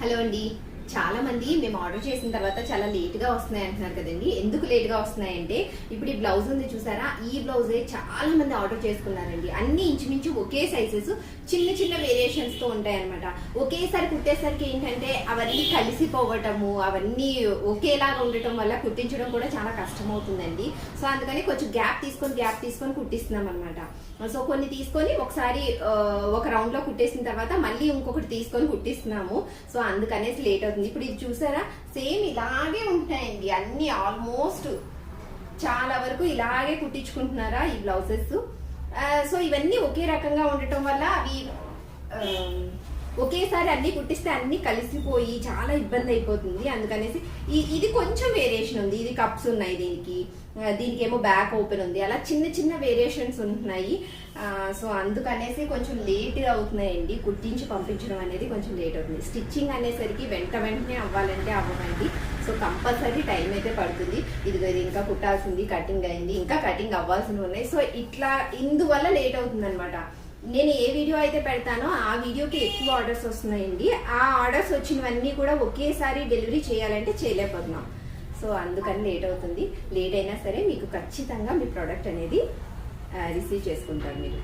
Hello అండి చాలా మంది మేము ఆర్డర్ చేసిన తర్వాత చాలా లేట్గా వస్తున్నాయి అంటున్నారు కదండి. ఎందుకు లేట్గా వస్తున్నాయంటే ఇప్పుడు ఈ బ్లౌజ్ ఉంది చూసారా? ఈ బ్లౌజే చాలా మంది ఆర్డర్ చేసుకున్నారండి. అన్ని ఇంచుమించు ఒకే సైజెస్ చిన్న చిన్న వేరియేషన్స్తో ఉంటాయి అనమాట ఒకేసారి కుట్టేసరికి ఏంటంటే అవన్నీ కలిసిపోవటము అవన్నీ ఒకేలాగా ఉండటం వల్ల కుట్టించడం కూడా చాలా కష్టం అవుతుందండి సో అందుకని కొంచెం గ్యాప్ తీసుకొని గ్యాప్ తీసుకొని కుట్టిస్తున్నాం అనమాట సో కొన్ని తీసుకొని ఒకసారి ఒక రౌండ్లో కుట్టేసిన తర్వాత మళ్ళీ ఇంకొకటి తీసుకొని కుట్టిస్తున్నాము. సో అందుకనేసి లేట్ అవుతుంది. ఇప్పుడు ఇది చూసారా? సేమ్ ఇలాగే ఉంటాయండి అన్ని ఆల్మోస్ట్. చాలా వరకు ఇలాగే కుట్టించుకుంటున్నారా ఈ బ్లౌజెస్? సో ఇవన్నీ ఒకే రకంగా ఉండటం వల్ల అవి ఒకేసారి అన్ని కుట్టిస్తే అన్ని కలిసిపోయి చాలా ఇబ్బంది అయిపోతుంది. అందుకనేసి ఈ- ఇది కొంచెం వేరియేషన్ ఉంది. ఇది కప్స్ ఉన్నాయి దీనికి. దీనికి ఏమో బ్యాక్ ఓపెన్ ఉంది. అలా చిన్న చిన్న వేరియేషన్స్ ఉంటున్నాయి. సో అందుకనేసి కొంచెం లేట్ అవుతున్నాయండి. కుట్టించి పంపించడం అనేది కొంచెం లేట్ అవుతుంది. స్టిచ్చింగ్ అనేసరికి వెంట వెంటనే అవ్వాలంటే అవ్వమండి. సో కంపల్సరీ టైం అయితే పడుతుంది. ఇదిగో ఇది ఇంకా కుట్టాల్సింది కటింగ్ అయింది ఇంకా కటింగ్ అవ్వాల్సినవి ఉన్నాయి. సో ఇట్లా ఇందువల్ల లేట్ అవుతుంది అనమాట నేను ఏ వీడియో అయితే పెడతానో ఆ వీడియోకి ఎక్కువ ఆర్డర్స్ వస్తున్నాయండి. ఆ ఆర్డర్స్ వచ్చినవన్నీ కూడా ఒకేసారి డెలివరీ చేయాలంటే చేయలేకపోతున్నాం. సో అందుకని లేట్ అవుతుంది. లేట్ అయినా సరే మీకు ఖచ్చితంగా మీ ప్రోడక్ట్ అనేది రిసీవ్ చేసుకుంటారు మీరు.